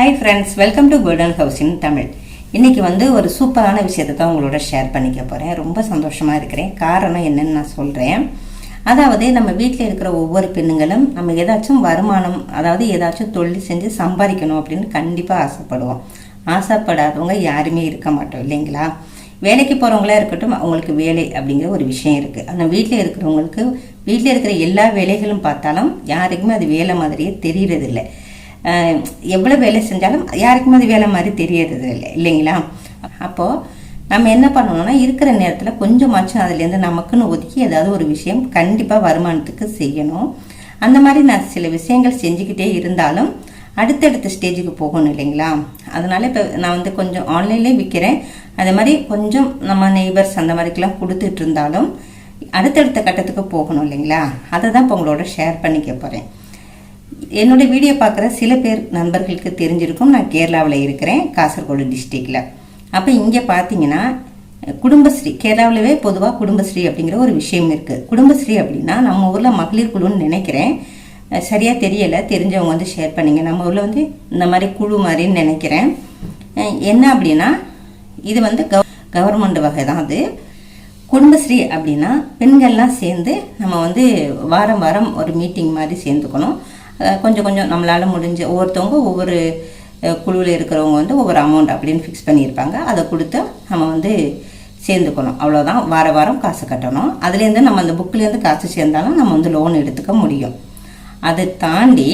Hi friends welcome to golden house in Tamil இன்றைக்கி வந்து ஒரு சூப்பரான விஷயத்தை தான் உங்களோட ஷேர் பண்ணிக்க போகிறேன் ரொம்ப சந்தோஷமாக இருக்கிறேன். காரணம் என்னன்னு நான் சொல்கிறேன் அதாவது நம்ம வீட்டில் இருக்கிற ஒவ்வொரு பெண்ணுங்களும் நம்ம ஏதாச்சும் வருமானம் அதாவது ஏதாச்சும் தொழில் செஞ்சு சம்பாதிக்கணும் அப்படின்னு கண்டிப்பாக ஆசைப்படுவோம். ஆசைப்படாதவங்க யாருமே இருக்க மாட்டோம் இல்லைங்களா? வேலைக்கு போகிறவங்களா இருக்கட்டும் அவங்களுக்கு வேலை அப்படிங்கிற ஒரு விஷயம் இருக்குது ஆனால் வீட்டில் இருக்கிறவங்களுக்கு வீட்டில் இருக்கிற எல்லா வேலைகளும் பார்த்தாலும் யாருக்குமே அது வேலை மாதிரியே தெரியறதில்லை. எவ்வளோ வேலை செஞ்சாலும் யாருக்குமே அது வேலை மாதிரி தெரியறது இல்லை இல்லைங்களா? அப்போது நம்ம என்ன பண்ணணும்னா இருக்கிற நேரத்தில் கொஞ்சமாச்சும் அதுலேருந்து நமக்குன்னு ஒதுக்கி ஏதாவது ஒரு விஷயம் கண்டிப்பாக வருமானத்துக்கு செய்யணும். அந்த மாதிரி நான் சில விஷயங்கள் செஞ்சுக்கிட்டே இருந்தாலும் அடுத்தடுத்த ஸ்டேஜுக்கு போகணும் இல்லைங்களா? அதனால இப்போ நான் வந்து கொஞ்சம் ஆன்லைன்லேயே விற்கிறேன் அதே மாதிரி கொஞ்சம் நம்ம நெய்பர்ஸ் அந்த மாதிரிக்கெல்லாம் கொடுத்துட்டு இருந்தாலும் அடுத்தடுத்த கட்டத்துக்கு போகணும் இல்லைங்களா? அதை தான் இப்போ உங்களோட ஷேர் பண்ணிக்க போகிறேன் என்னோட வீடியோ பார்க்குற சில பேர் நண்பர்களுக்கு தெரிஞ்சிருக்கும். நான் கேரளாவில் இருக்கிறேன் காசர்கோடு டிஸ்ட்ரிக்டில். அப்போ இங்கே பார்த்தீங்கன்னா குடும்பஸ்ரீ கேரளாவிலவே பொதுவாக குடும்பஸ்ரீ அப்படிங்கிற ஒரு விஷயம் இருக்குது குடும்பஸ்ரீ அப்படின்னா நம்ம ஊரில் மகளிர் குழுன்னு நினைக்கிறேன். சரியாக தெரியலை தெரிஞ்சவங்க வந்து ஷேர் பண்ணிங்க. நம்ம ஊரில் வந்து இந்த மாதிரி குழு மாதிரின்னு நினைக்கிறேன். என்ன அப்படின்னா இது வந்து கவ கவர்மெண்ட் வகை தான் அது. குடும்பஸ்ரீ அப்படின்னா பெண்கள்லாம் சேர்ந்து நம்ம வந்து வாரம் வாரம் ஒரு மீட்டிங் மாதிரி சேர்ந்துக்கணும். கொஞ்சம் கொஞ்சம் நம்மளால் முடிஞ்ச ஒவ்வொருத்தவங்க ஒவ்வொரு குழுவில் இருக்கிறவங்க வந்து ஒவ்வொரு அமௌண்ட் அப்படின்னு ஃபிக்ஸ் பண்ணியிருப்பாங்க. அதை கொடுத்து நம்ம வந்து சேர்ந்துக்கணும். அவ்வளோதான் வார வாரம் காசு கட்டணும். அதுலேருந்து நம்ம அந்த புக்லேருந்து காசு சேர்ந்தாலும் நம்ம வந்து லோன் எடுத்துக்க முடியும். அதை தாண்டி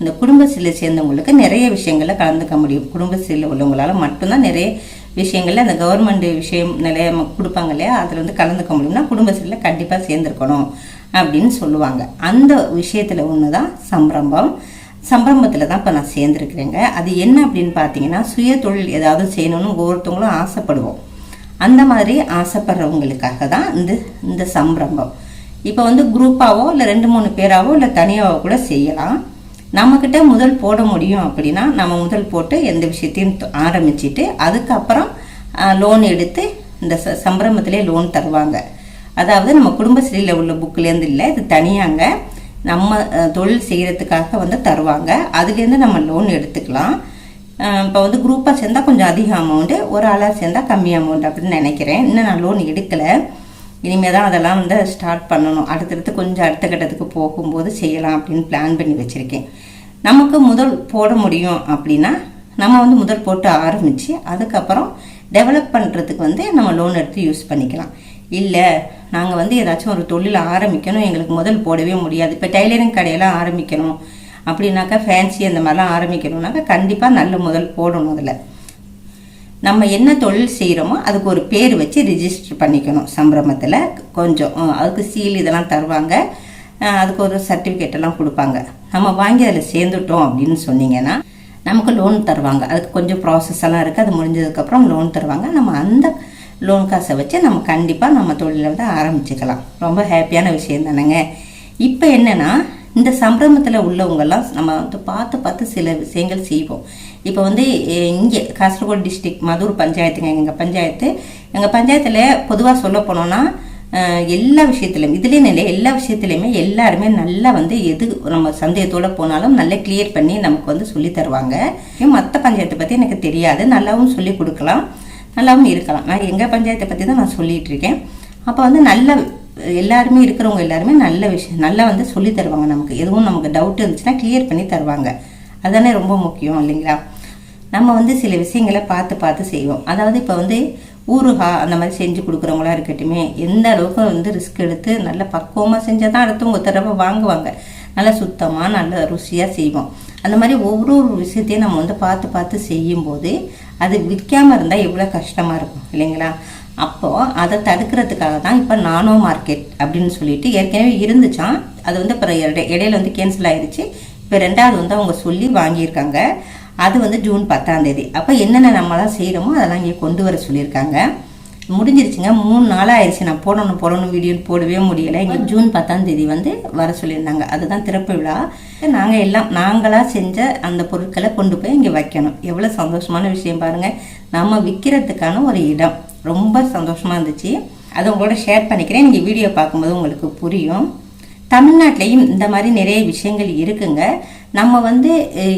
இந்த குடும்பத்தில் சேர்ந்தவங்களுக்கு நிறைய விஷயங்களில் கலந்துக்க முடியும். குடும்பத்தில் உள்ளவங்களால மட்டும்தான் நிறைய விஷயங்களில் அந்த கவர்மெண்ட் விஷயம் நிறைய கொடுப்பாங்க இல்லையா? அதில் வந்து கலந்துக்க முடியும்னா குடும்பத்தில் கண்டிப்பாக சேர்ந்துருக்கணும். அப்படின்னு சொல்லுவாங்க. அந்த விஷயத்தில் ஒன்று தான் சம்ரம்பம் சம்பரம்பத்தில் தான் இப்போ நான் சேர்ந்துருக்கிறேங்க. அது என்ன அப்படின்னு பார்த்தீங்கன்னா சுய தொழில் ஏதாவது செய்யணும்னு ஒவ்வொருத்தவங்களும் ஆசைப்படுவோம். அந்த மாதிரி ஆசைப்படுறவங்களுக்காக தான் இந்த இந்த சம்ரம்பம் இப்போ வந்து குரூப்பாகவோ இல்லை ரெண்டு மூணு பேராவோ இல்லை தனியாகவோ கூட செய்யலாம். நம்மக்கிட்ட முதல் போட முடியும் அப்படின்னா நம்ம முதல் போட்டு எந்த விஷயத்தையும் ஆரம்பிச்சுட்டு ஆரம்பிச்சிட்டு அதுக்கப்புறம் லோன் எடுத்து இந்த ச சம்பிரமத்திலே லோன் தருவாங்க. அதாவது நம்ம குடும்பஸ்ரீயில் உள்ள புக்லேருந்து இல்லை இது தனியாங்க. நம்ம தொழில் செய்கிறதுக்காக வந்து தருவாங்க. அதுலேருந்து நம்ம லோன் எடுத்துக்கலாம். இப்போ வந்து குரூப்பாக சேர்ந்தால் கொஞ்சம் அதிக அமௌண்ட்டு ஒரு ஆளாக சேர்ந்தால் கம்மி அமௌண்ட் அப்படின்னு நினைக்கிறேன். இன்னும் நான் லோன் எடுக்கலை. இனிமேல் தான் அதெல்லாம் வந்து ஸ்டார்ட் பண்ணணும். அடுத்தடுத்து கொஞ்சம் அடுத்த கட்டத்துக்கு போகும்போது செய்யலாம் அப்படின்னு பிளான் பண்ணி வச்சுருக்கேன். நமக்கு முதல் போட முடியும் அப்படின்னா நம்ம வந்து முதல் போட்டு ஆரம்பித்து அதுக்கப்புறம் டெவலப் பண்ணுறதுக்கு வந்து நம்ம லோன் எடுத்து யூஸ் பண்ணிக்கலாம். இல்லை நாங்கள் வந்து ஏதாச்சும் ஒரு தொழில் ஆரம்பிக்கணும். எங்களுக்கு முதல் போடவே முடியாது. இப்போ டைலரிங் கடையெல்லாம் ஆரம்பிக்கணும். அப்படின்னாக்கா ஃபேன்சி அந்த மாதிரிலாம் ஆரம்பிக்கணும்னாக்கா கண்டிப்பாக நல்ல முதல் போடணும் அதில். நம்ம என்ன தொழில் செய்கிறோமோ அதுக்கு ஒரு பேர் வச்சு ரிஜிஸ்டர் பண்ணிக்கணும் சம்பிரமத்தில். கொஞ்சம் அதுக்கு சீல் இதெல்லாம் தருவாங்க. அதுக்கு ஒரு சர்டிஃபிகேட் எல்லாம் கொடுப்பாங்க. நம்ம வாங்கி அதில் சேர்ந்துட்டோம் அப்படின்னு சொன்னீங்கன்னா நமக்கு லோன் தருவாங்க. அதுக்கு கொஞ்சம் ப்ராசஸ் எல்லாம் இருக்குது அது முடிஞ்சதுக்கப்புறம் லோன் தருவாங்க. நம்ம அந்த லோன் காசை வச்சு நம்ம கண்டிப்பாக நம்ம தொழிலை வந்து ஆரம்பிச்சுக்கலாம். ரொம்ப ஹாப்பியான விஷயம் தானேங்க. இப்போ என்னென்னா இந்த சம்பிரமத்தில் உள்ளவங்கெல்லாம் நம்ம வந்து பார்த்து பார்த்து சில விஷயங்கள் செய்வோம். இப்போ வந்து இங்கே காசர்கோடு டிஸ்ட்ரிக் மதுர் பஞ்சாயத்துங்க எங்கள் பஞ்சாயத்து. எங்கள் பஞ்சாயத்தில் பொதுவாக சொல்ல போனோம்னா எல்லா விஷயத்துலையும் இதுலேயும் இல்லை எல்லா விஷயத்துலையுமே எல்லாருமே நல்லா வந்து எது நம்ம சந்தேகத்தோடு போனாலும் நல்லா கிளியர் பண்ணி நமக்கு வந்து சொல்லி தருவாங்க. மற்ற பஞ்சாயத்தை பற்றி எனக்கு தெரியாது. நல்லாவும் சொல்லி கொடுக்கலாம். நல்லாவும் இருக்கலாம். நான் எங்கள் பஞ்சாயத்தை பற்றி தான் நான் சொல்லிகிட்டு இருக்கேன். அப்போ வந்து நல்ல எல்லாருமே இருக்கிறவங்க எல்லாருமே நல்ல விஷயம் நல்லா வந்து சொல்லி தருவாங்க நமக்கு. எதுவும் நமக்கு டவுட் இருந்துச்சுன்னா கிளியர் பண்ணி தருவாங்க. அதுதானே ரொம்ப முக்கியம் இல்லைங்களா? நம்ம வந்து சில விஷயங்களை பார்த்து பார்த்து செய்வோம். அதாவது இப்போ வந்து ஊறுகா அந்த மாதிரி செஞ்சு கொடுக்குறவங்களா இருக்கட்டுமே எந்த அளவுக்கு வந்து ரிஸ்க் எடுத்து நல்ல பக்குவமாக செஞ்சால் தான் அடுத்தவங்க தடவை வாங்குவாங்க. நல்லா சுத்தமாக நல்ல ருசியாக செய்வோம். அந்த மாதிரி ஒவ்வொரு ஒரு விஷயத்தையும் நம்ம வந்து பார்த்து பார்த்து செய்யும்போது அது விற்காம இருந்தால் எவ்வளோ கஷ்டமாக இருக்கும் இல்லைங்களா? அப்போது அதை தடுக்கிறதுக்காக தான் இப்போ நானோ மார்க்கெட் அப்படின்னு சொல்லிட்டு ஏற்கனவே இருந்துச்சான் அது வந்து அப்புறம் இடையில வந்து கேன்சல் ஆயிடுச்சு இப்போ ரெண்டாவது வந்து அவங்க சொல்லி வாங்கியிருக்காங்க. அது வந்து ஜூன் பத்தாம் தேதி. அப்போ என்னென்ன நம்மளாம் செய்கிறோமோ அதெல்லாம் இங்கே கொண்டு வர சொல்லியிருக்காங்க. முடிஞ்சிருச்சுங்க. மூணு நாளாக ஆயிடுச்சு நான் போடணும் போடணும் வீடியோ போடவே முடியலை. இங்கே ஜூன் பத்தாம் தேதி வந்து வர சொல்லியிருந்தாங்க. அதுதான் திறப்பு விழா. நாங்கள் எல்லாம் நாங்களாக செஞ்ச அந்த பொருட்களை கொண்டு போய் இங்கே வைக்கணும். எவ்வளோ சந்தோஷமான விஷயம் பாருங்கள் நம்ம விற்கிறதுக்கான ஒரு இடம். ரொம்ப சந்தோஷமாக இருந்துச்சு. அதை உங்களோட ஷேர் பண்ணிக்கிறேன். நீங்கள் வீடியோ பார்க்கும்போது உங்களுக்கு புரியும். தமிழ்நாட்டிலையும் இந்த மாதிரி நிறைய விஷயங்கள் இருக்குங்க. நம்ம வந்து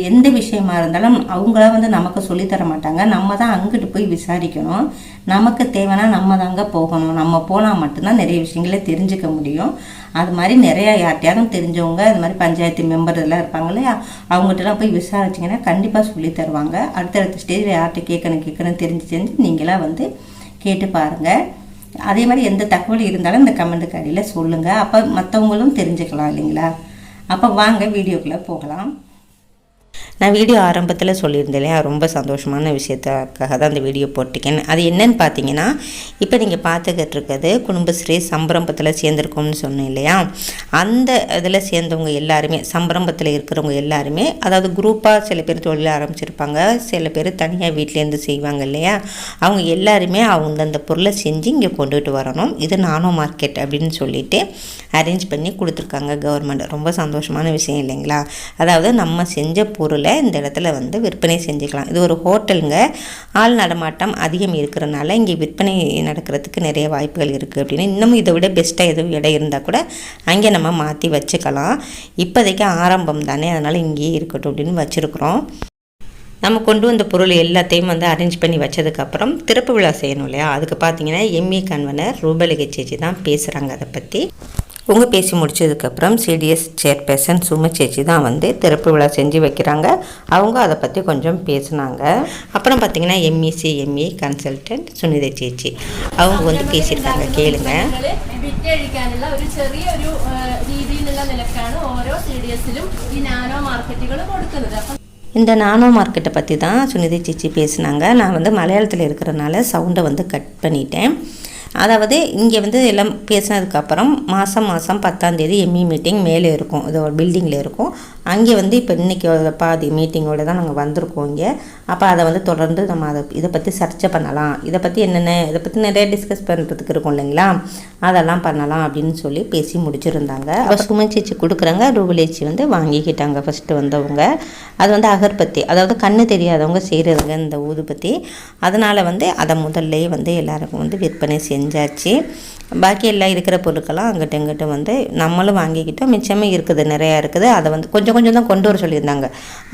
எந்த விஷயமா இருந்தாலும் அவங்கள வந்து நமக்கு சொல்லித் தர மாட்டாங்க. நம்ம தான் அங்கிட்டு போய் விசாரிக்கணும். நமக்கு தேவைன்னா நம்ம தாங்க போகணும். நம்ம போனால் மட்டும்தான் நிறைய விஷயங்களை தெரிஞ்சுக்க முடியும். அது மாதிரி நிறையா யார்ட்டையாரும் தெரிஞ்சவங்க அது மாதிரி பஞ்சாயத்து மெம்பர் இதெல்லாம் இருப்பாங்க இல்லையா? அவங்ககிட்டலாம் போய் விசாரிச்சிங்கன்னா கண்டிப்பாக சொல்லி தருவாங்க. அடுத்தடுத்த ஸ்டேஜில் யார்கிட்ட கேட்கணும் கேட்கணும் தெரிஞ்சு தெரிஞ்சு நீங்களாம் வந்து கேட்டு பாருங்கள் அதே மாதிரி எந்த தகவல் இருந்தாலும் இந்த கமெண்ட் அடியில் சொல்லுங்கள் அப்போ மற்றவங்களும் தெரிஞ்சுக்கலாம் இல்லைங்களா? அப்போ வாங்க வீடியோக்குள்ளே போகலாம். நான் வீடியோ ஆரம்பத்தில் சொல்லியிருந்தேன் இல்லையா? ரொம்ப சந்தோஷமான விஷயத்துக்காக தான் அந்த வீடியோ போட்டிருக்கேன். அது என்னன்னு பார்த்தீங்கன்னா இப்போ நீங்கள் பார்த்துக்கிட்டு இருக்கிறது குடும்பஸ்ரீ சம்பரம்பத்தில் சேர்ந்துருக்கோம்னு சொன்னேன் இல்லையா? அந்த இதில் சேர்ந்தவங்க எல்லாருமே சம்பரம்பத்தில் இருக்கிறவங்க எல்லாருமே அதாவது குரூப்பாக சில பேர் தொழில் ஆரம்பிச்சிருப்பாங்க சில பேர் தனியாக வீட்டிலேருந்து செய்வாங்க இல்லையா? அவங்க எல்லாருமே அவங்க அந்த பொருளை செஞ்சு இங்கே கொண்டுட்டு வரணும். இது நானோ மார்க்கெட் அப்படின்னு சொல்லிட்டு அரேஞ்ச் பண்ணி கொடுத்துருக்காங்க கவர்மெண்ட். ரொம்ப சந்தோஷமான விஷயம் இல்லைங்களா? அதாவது நம்ம செஞ்ச பொருளை இந்த இடத்துல வந்து விற்பனை செஞ்சுக்கலாம். இது ஒரு ஹோட்டலுங்க. ஆள் நடமாட்டம் அதிகம் இருக்கிறனால இங்கே விற்பனை நடக்கிறதுக்கு நிறைய வாய்ப்புகள் இருக்குது அப்படின்னு. இன்னமும் இதை விட பெஸ்ட்டாக எதுவும் இடம் இருந்தால் கூட அங்கே நம்ம மாற்றி வச்சுக்கலாம். இப்போதைக்கு ஆரம்பம் தானே. அதனால் இங்கேயே இருக்கட்டும் அப்படின்னு வச்சுருக்குறோம். நம்ம கொண்டு வந்த பொருள் எல்லாத்தையும் வந்து அரேஞ்ச் பண்ணி வச்சதுக்கப்புறம் திறப்பு விழா செய்யணும் இல்லையா? அதுக்கு பார்த்தீங்கன்னா எம்ஏ கன்வனர் ரூபலிகை சேச்சி தான் பேசுகிறாங்க அதை பற்றி உங்க பேசி முடிச்சதுக்கப்புறம் சிடிஎஸ் சேர்பர்சன் சும சேச்சி தான் வந்து திறப்பு விழா செஞ்சு வைக்கிறாங்க அவங்க அதை பற்றி கொஞ்சம் பேசுனாங்க அப்புறம் பார்த்தீங்கன்னா எம்இசி எம்ஏ கன்சல்டன்ட் சுனிதா சேச்சி அவங்க வந்து பேசியிருக்காங்க கேளுங்க വിറ്റഴിക്കാനുള്ള ഒരു ചെറിയ ഒരു രീതിയിലുള്ള നിലക്കാണ് ഓരോ സി ഡി എസിലും ഈ നാനോ മാർക്കറ്റുകൾ കൊടുക്കുന്നത് അപ്പം இந்த நானோ மார்க்கெட்டை பற்றி தான் சுனிதி சிச்சி பேசினாங்க நான் வந்து மலையாளத்தில் இருக்கிறனால சவுண்டை வந்து கட் பண்ணிட்டேன் அதாவது இங்கே வந்து எல்லாம் பேசினதுக்கப்புறம் மாதம் மாதம் பத்தாந்தேதி எம்இ மீட்டிங் மேலே இருக்கும். இது ஒரு பில்டிங்கில் இருக்கும். அங்கே வந்து இப்போ இன்றைக்கி பாதி மீட்டிங்கோடு தான் நாங்கள் வந்திருக்கோம் இங்கே. அப்போ அதை வந்து தொடர்ந்து நம்ம அதை இதை பற்றி சர்ச்சை பண்ணலாம். இதை பற்றி என்னென்ன இதை பற்றி நிறைய டிஸ்கஸ் பண்ணுறதுக்கு இருக்கும் இல்லைங்களா? அதெல்லாம் பண்ணலாம் அப்படின்னு சொல்லி பேசி முடிச்சிருந்தாங்க. அப்போ சுமச்சிச்சு கொடுக்குறாங்க. ரூபலேச்சி வந்து வாங்கிக்கிட்டாங்க ஃபஸ்ட்டு வந்தவங்க. அது வந்து அகர்பத்தி அதாவது கண்ணு தெரியாதவங்க செய்கிறதுங்க இந்த ஊதுபத்தி அதனால் வந்து அதை முதல்லையே வந்து எல்லாருக்கும் வந்து விற்பனை செஞ்சாச்சு. பாக்கி எல்லாம் இருக்கிற பொருட்கள்லாம் அங்கிட்ட இங்கிட்ட வந்து நம்மளும் வாங்கிக்கிட்டோம். மிச்சமே இருக்குது நிறையா இருக்குது. அதை வந்து கொஞ்சம் கொஞ்சம் தான் கொண்டு வர சொல்லியிருந்தாங்க.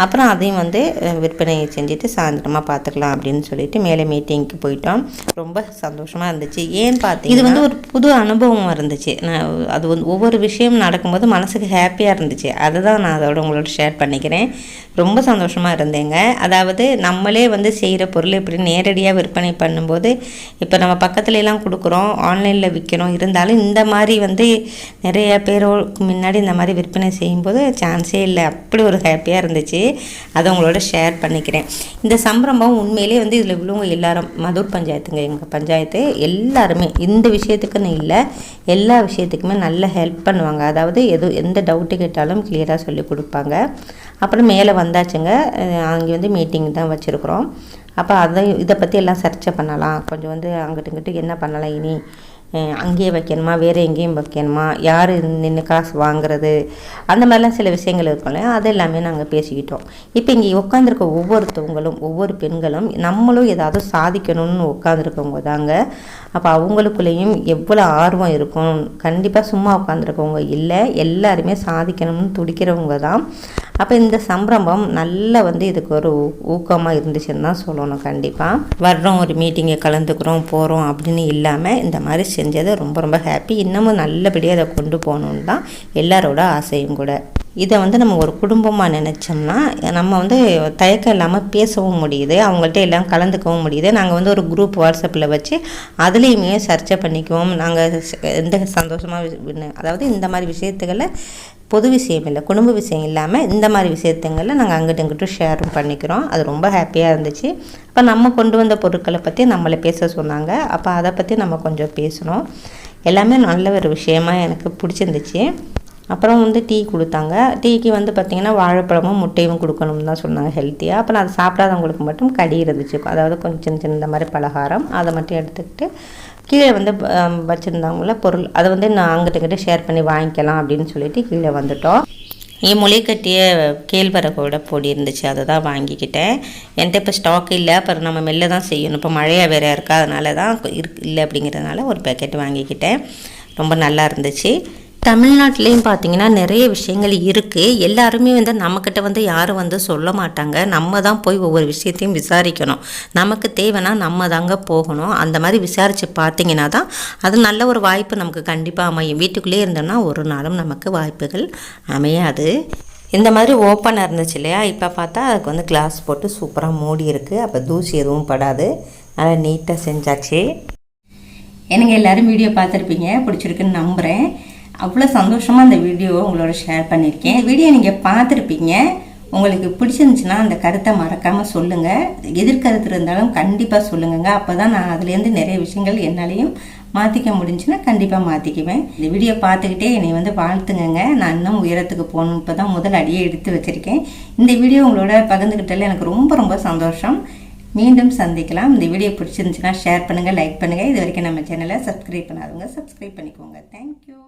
அப்புறம் அதையும் வந்து விற்பனை செஞ்சுட்டு சாயந்தரமாக பார்த்துக்கலாம் அப்படின்னு சொல்லிட்டு மேலே மீட்டிங்க்கு போயிட்டோம். ரொம்ப சந்தோஷமாக இருந்துச்சு. ஏன்னு பார்த்தீங்க இது வந்து ஒரு புது அனுபவம் இருந்துச்சு. நான் அது வந்து ஒவ்வொரு விஷயம் நடக்கும்போது மனசுக்கு ஹாப்பியாக இருந்துச்சு. அதை தான் நான் அதோட உங்களோட ஷேர் பண்ணிக்கிறேன். ரொம்ப சந்தோஷமாக இருந்தேங்க. அதாவது நம்மளே வந்து செய்கிற பொருள் இப்படி நேரடியாக விற்பனை பண்ணும்போது இப்போ நம்ம பக்கத்துலலாம் கொடுக்குறோம் ஆன்லைனில் விற்கிறோம் இருந்தாலும் இந்த மாதிரி வந்து நிறைய பேரோக்கு முன்னாடி இந்த மாதிரி விற்பனை செய்யும்போது சான்ஸே இல்லை அப்படி ஒரு ஹாப்பியாக இருந்துச்சு. அதை உங்களோட ஷேர் பண்ணிக்கிறேன். இந்த சம்பிரமம் உண்மையிலேயே வந்து இதில் உள்ளவங்க எல்லாரும் மதுர் பஞ்சாயத்துங்க எங்கள் பஞ்சாயத்து எல்லாருமே. இந்த விஷயத்துக்குன்னு இல்லை எல்லா விஷயத்துக்குமே நல்ல ஹெல்ப் பண்ணுவாங்க. அதாவது எது எந்த டவுட்டு கேட்டாலும் கிளியராக சொல்லி கொடுப்பாங்க. அப்புறம் மேலே வந்தாச்சுங்க. அங்கே வந்து மீட்டிங் தான் வச்சுருக்குறோம். அப்போ அதை இதை பற்றி எல்லாம் சர்ச்சை பண்ணலாம். கொஞ்சம் வந்து அங்கிட்டு இங்கிட்டு என்ன பண்ணலாம் இனி? அங்கேயே வைக்கணுமா? வேறு எங்கேயும் வைக்கணுமா? யார் நின்று காசு வாங்குறது? அந்த மாதிரிலாம் சில விஷயங்கள் இருக்கும் இல்லையா? அது எல்லாமே நாங்கள் பேசிக்கிட்டோம். இப்போ இங்கே உட்காந்துருக்க ஒவ்வொருத்தவங்களும் ஒவ்வொரு பெண்களும் நம்மளும் ஏதாவது சாதிக்கணும்னு உட்காந்துருக்கவங்க தாங்க. அப்போ அவங்களுக்குள்ளேயும் எவ்வளோ ஆர்வம் இருக்கும்? கண்டிப்பாக சும்மா உட்காந்துருக்கவங்க இல்லை. எல்லாருமே சாதிக்கணும்னு துடிக்கிறவங்க தான். அப்போ இந்த சம்பரம்பம் நல்லா வந்து இதுக்கு ஒரு ஊக்கமாக இருந்துச்சுன்னு தான் சொல்லணும் கண்டிப்பாக வர்றோம் ஒரு மீட்டிங்கை கலந்துக்கிறோம் போகிறோம் அப்படின்னு இல்லாமல் இந்த மாதிரி செஞ்சது ரொம்ப ரொம்ப ஹாப்பி இன்னமும் நல்லபடியாக அதை கொண்டு போகணுன்னு தான் எல்லாரோட ஆசையும் கூட. இதை வந்து நம்ம ஒரு குடும்பமாக நினச்சோம்னா நம்ம வந்து தயக்கம் இல்லாமல் பேசவும் முடியுது அவங்கள்ட்ட எல்லாம் கலந்துக்கவும் முடியுது. நாங்கள் வந்து ஒரு குரூப் வாட்ஸ்அப்பில் வச்சு அதுலேயுமே சர்ச்சை பண்ணிக்குவோம். நாங்கள் எந்த சந்தோஷமாக அதாவது இந்த மாதிரி விஷயத்துக்களை பொது விஷயம் இல்லை குடும்ப விஷயம் இல்லாமல் இந்த மாதிரி விஷயத்துங்களில் நாங்கள் அங்கிட்டு இங்கிட்டும் ஷேரும் பண்ணிக்கிறோம். அது ரொம்ப ஹாப்பியாக இருந்துச்சு. அப்போ நம்ம கொண்டு வந்த பொருட்களை பற்றி நம்மளை பேச சொன்னாங்க. அப்போ அதை பற்றி நம்ம கொஞ்சம் பேசணும் எல்லாமே நல்ல ஒரு விஷயமா எனக்கு பிடிச்சிருந்துச்சு. அப்புறம் வந்து டீ கொடுத்தாங்க. டீக்கு வந்து பார்த்திங்கன்னா வாழைப்பழமும் முட்டையும் கொடுக்கணும்னு தான் சொன்னாங்க ஹெல்த்தியாக அப்புறம் அதை சாப்பிடாதவங்களுக்கு மட்டும் கடி இருந்துச்சு அதாவது கொஞ்சம் சின்ன சின்ன இந்த மாதிரி பலகாரம் அதை மட்டும் எடுத்துக்கிட்டு கீழே வந்து வச்சுருந்தவங்கள பொருள் அதை வந்து நான் அங்கிட்ட கிட்டே ஷேர் பண்ணி வாங்கிக்கலாம் அப்படின்னு சொல்லிட்டு கீழே வந்துட்டோம். என் முளை கட்டிய கேழ்வரகோட பொடி இருந்துச்சு அதை தான் வாங்கிக்கிட்டேன். என்கிட்ட இப்போ ஸ்டாக் இல்லை. அப்புறம் நம்ம மெல்ல தான் செய்யணும். இப்போ மழையாக வேறு இருக்கா அதனால தான் இருக்கு இல்லை அப்படிங்கிறதுனால ஒரு பேக்கெட் வாங்கிக்கிட்டேன். ரொம்ப நல்லா இருந்துச்சு. தமிழ்நாட்டிலையும் பார்த்தீங்கன்னா நிறைய விஷயங்கள் இருக்குது எல்லாருமே வந்து நம்மக்கிட்ட வந்து யாரும் வந்து சொல்ல மாட்டாங்க. நம்ம தான் போய் ஒவ்வொரு விஷயத்தையும் விசாரிக்கணும். நமக்கு தேவைன்னா நம்ம தாங்க போகணும். அந்த மாதிரி விசாரித்து பார்த்தீங்கன்னா தான் அது நல்ல ஒரு வாய்ப்பு நமக்கு கண்டிப்பாக அமையும். வீட்டுக்குள்ளேயே இருந்தோம்னா ஒரு நாளும் நமக்கு வாய்ப்புகள் அமையாது. இந்த மாதிரி ஓப்பனாக இருந்துச்சு இல்லையா? இப்போ பார்த்தா அதுக்கு வந்து கிளாஸ் போட்டு சூப்பராக மூடி இருக்குது அப்போ தூசி எதுவும் படாது. நல்லா நீட்டாக செஞ்சாச்சு. எனக்கு எல்லோரும் வீடியோ பார்த்துருப்பீங்க. பிடிச்சிருக்குன்னு நம்புகிறேன் அவ்வளோ சந்தோஷமாக அந்த வீடியோவை உங்களோட ஷேர் பண்ணியிருக்கேன் வீடியோ நீங்கள் பார்த்துருப்பீங்க. உங்களுக்கு பிடிச்சிருந்துச்சுன்னா அந்த கருத்தை மறக்காமல் சொல்லுங்கள் எதிர்கருத்து இருந்தாலும் கண்டிப்பாக சொல்லுங்கங்க. அப்போ தான் நான் அதுலேருந்து நிறைய விஷயங்கள் என்னாலையும் மாற்றிக்க முடிஞ்சுன்னா கண்டிப்பாக மாற்றிக்குவேன் இந்த வீடியோ பார்த்துக்கிட்டே என்னை வந்து வாழ்த்துங்கங்க. நான் இன்னும் உயரத்துக்கு போகணும் இப்போ தான் முதல் அடியே எடுத்து வச்சுருக்கேன். இந்த வீடியோ உங்களோட பகிர்ந்துக்கிட்டால எனக்கு ரொம்ப ரொம்ப சந்தோஷம். மீண்டும் சந்திக்கலாம். இந்த வீடியோ பிடிச்சிருந்துச்சுன்னா ஷேர் பண்ணுங்கள் லைக் பண்ணுங்கள் இது வரைக்கும் நம்ம சேனலை சப்ஸ்கிரைப் பண்ணாதவங்க சப்ஸ்கிரைப் பண்ணிக்கோங்க. தேங்க்யூ